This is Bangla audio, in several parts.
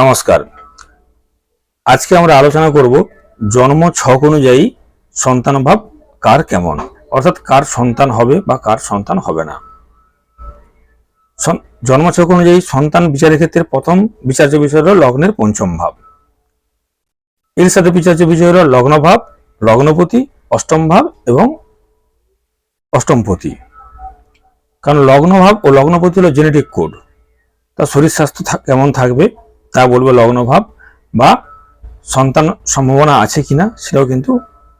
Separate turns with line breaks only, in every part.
নমস্কার। আজকে আমরা আলোচনা করব জন্ম ছক অনুযায়ী সন্তান ভাব কার কেমন? অর্থাৎ কার সন্তান হবে বা কার সন্তান হবে না। জন্ম ছক অনুযায়ী সন্তান বিচারের ক্ষেত্রে প্রথম বিচার্য বিষয় হল লগ্নের পঞ্চম ভাব। এর সাথে বিচার্য বিষয় হল লগ্ন ভাব, লগ্নপতি, অষ্টম ভাব এবং অষ্টমপতি। কারণ লগ্ন ভাব ও লগ্নপতি হলো জেনেটিক কোড তার শরীর স্বাস্থ্য কেমন থাকবে তা বলবে লগ্নভাব বা সন্তান সম্ভাবনা আছে কিনা সেটাও কিন্তু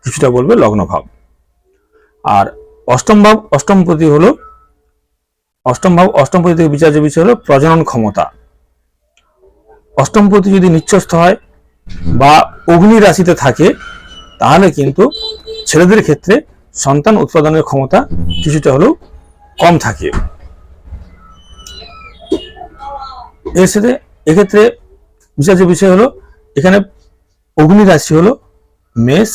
কিছুটা বলবে লগ্নভাব। আর অষ্টম ভাব, অষ্টম প্রতি হলো, অষ্টম ভাব, অষ্টম প্রতি থেকে বিচার্য বিষয় হলো প্রজনন ক্ষমতা। অষ্টম প্রতি যদি নিচ্ছস্থ হয় বা অগ্নি রাশিতে থাকে, তাহলে কিন্তু ছেলেদের ক্ষেত্রে সন্তান উৎপাদনের ক্ষমতা কিছুটা হলেও কম থাকে। এর সাথে এক্ষেত্রে বিচার্য বিষয় হলো, এখানে অগ্নি রাশি হলো মেষ,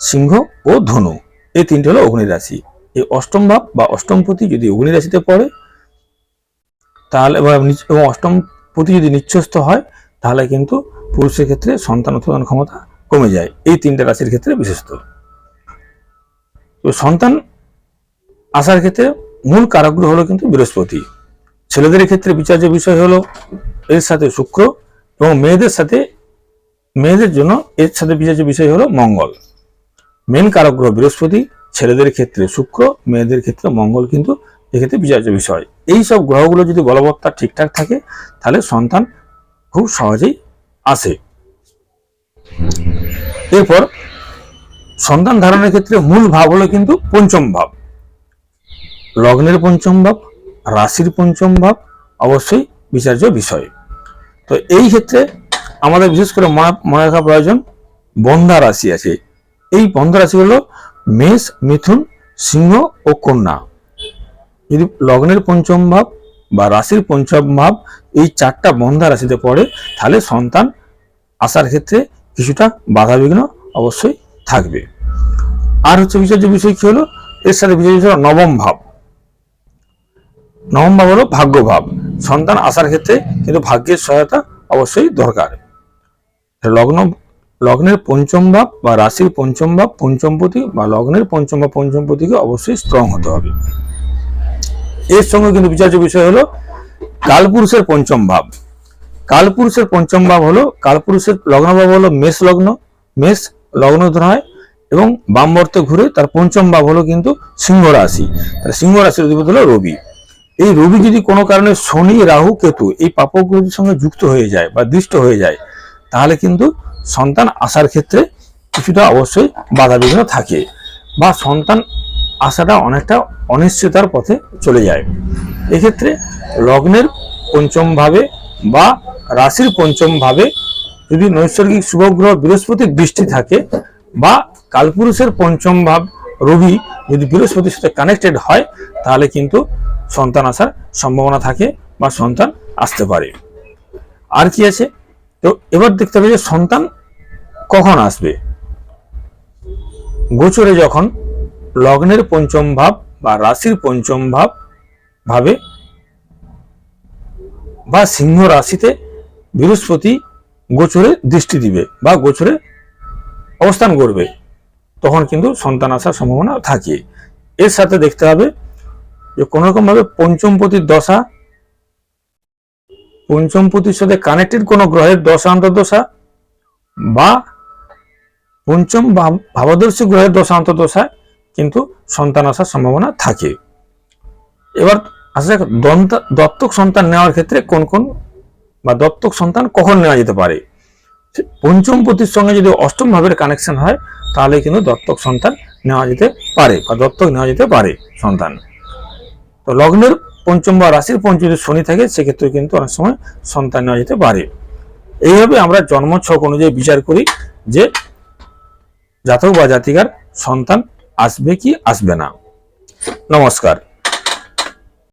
সিংহ ও ধনু। এই তিনটে হলো অগ্নি রাশি। এই অষ্টম ভাব বা অষ্টম পতি যদি অগ্নি রাশিতে পড়ে, তাহলে এবং অষ্টম পতি যদি নিচ্ছস্থ হয়, তাহলে কিন্তু পুরুষের ক্ষেত্রে সন্তান উৎপাদন ক্ষমতা কমে যায়। এই তিনটে রাশির ক্ষেত্রে বিশেষত। তো সন্তান আসার ক্ষেত্রে মূল কারকগুলো হলো কিন্তু বৃহস্পতি। ছেলেদের ক্ষেত্রে বিচার্য বিষয় হলো এর সাথে শুক্র এবং মেয়েদের সাথে, মেয়েদের জন্য এর সাথে বিচার্য বিষয় হলো মঙ্গল। মেন কারক গ্রহ বৃহস্পতি, ছেলেদের ক্ষেত্রে শুক্র, মেয়েদের ক্ষেত্রে মঙ্গল কিন্তু এক্ষেত্রে বিচার্য বিষয়। এই সব গ্রহগুলো যদি বলবত্তা ঠিকঠাক থাকে, তাহলে সন্তান খুব সহজেই আসে। এরপর, সন্তান ধারণের ক্ষেত্রে মূল ভাব হলো কিন্তু পঞ্চম ভাব। লগ্নের পঞ্চম ভাব রাশির পঞ্চম ভাব, অবশ্যই বিচার্য বিষয়। তো এই ক্ষেত্রে আমাদের বিশেষ করে মনে- রাখা প্রয়োজন, বন্ধা রাশি আছে। এই বন্ধা রাশি হলো মেষ, মিথুন, সিংহ ও কন্যা। যদি লগ্নের পঞ্চম ভাব বা রাশির পঞ্চম ভাব এই চারটা বন্ধা রাশিতে পড়ে, তাহলে সন্তান আসার ক্ষেত্রে কিছুটা বাধাবিঘ্ন অবশ্যই থাকবে। আর হচ্ছে বিচার্য বিষয় কি হলো? এর সাথে বিচার্য নবম ভাব। নবম ভাব হলো ভাগ্য ভাব সন্তান আসার ক্ষেত্রে কিন্তু ভাগ্যের সহায়তা অবশ্যই দরকার। লগ্ন, লগ্নের পঞ্চম ভাব বা রাশির পঞ্চম ভাব পঞ্চমপতি বা লগ্নের পঞ্চম বা পঞ্চমপতিকে অবশ্যই স্ট্রং হতে হবে। এর সঙ্গে কিন্তু বিচার্য বিষয় হলো কালপুরুষের পঞ্চম ভাব। কালপুরুষের পঞ্চম ভাব হলো, কালপুরুষের লগ্ন ভাব হলো মেষ লগ্ন। মেষ লগ্ন ধরা হয় এবং বামবর্তে ঘুরে তার পঞ্চম ভাব হলো কিন্তু সিংহ রাশি। তার সিংহ রাশির অধিপতি হলো রবি। এই রবি যদি কোনো কারণে শনি, রাহু, কেতু এই পাপগ্রহের সঙ্গে যুক্ত হয়ে যায় বা দৃষ্ট হয়ে যায়, তাহলে কিন্তু সন্তান আসার ক্ষেত্রে কিছুটা অবশ্যই বাধাবিঘ্ন থাকে বা সন্তান আসাটা অনেকটা অনিশ্চয়তার পথে চলে যায়। এক্ষেত্রে লগ্নের পঞ্চম ভাবে বা রাশির পঞ্চম ভাবে যদি নৈসর্গিক শুভগ্রহ বৃহস্পতির দৃষ্টি থাকে বা কালপুরুষের পঞ্চম ভাব রবি যদি বৃহস্পতির সাথে কানেক্টেড হয়, তাহলে কিন্তু সন্তান আসার সম্ভাবনা থাকে বা সন্তান আসতে পারে। আর কি আছে? তো এবার দেখতে হবে যে সন্তান কখন আসবে? গোচরে যখন লগ্নের পঞ্চম ভাব বা রাশির পঞ্চম ভাব, ভাবে বা সিংহ রাশিতে বৃহস্পতি গোচরে দৃষ্টি দিবে বা গোচরে অবস্থান করবে, তখন কিন্তু সন্তান আসার সম্ভাবনা থাকে। এর সাথে দেখতে হবে যে কোনো রকম ভাবে পঞ্চমপতির দশা, পঞ্চমপতির সাথে কানেক্টেড কোনো গ্রহের দশা, অন্তর্দশা, বা পঞ্চম ভাব- ভাবদর্শী গ্রহের দশা, অন্তর্দশায় কিন্তু সন্তান আসার সম্ভাবনা থাকে। এবার আসা যাক দন্ত- দত্তক সন্তান নেওয়ার ক্ষেত্রে কোন কোন, বা দত্তক সন্তান কখন নেওয়া যেতে পারে? সে পঞ্চম পতির সঙ্গে যদি অষ্টম ভাবের কানেকশন হয়, তাহলে কিন্তু দত্তক সন্তান নেওয়া যেতে পারে, বা দত্তক নেওয়া যেতে পারে সন্তান। তো লগ্নের পঞ্চম বা রাশির পঞ্চম শনি থাকে, সেক্ষেত্রে কিন্তু অনেক সময় সন্তান নেওয়া যেতে পারে। এইভাবে আমরা জন্ম ছক অনুযায়ী বিচার করি যে জাতক বা জাতিকার সন্তান আসবে কি আসবে না। নমস্কার।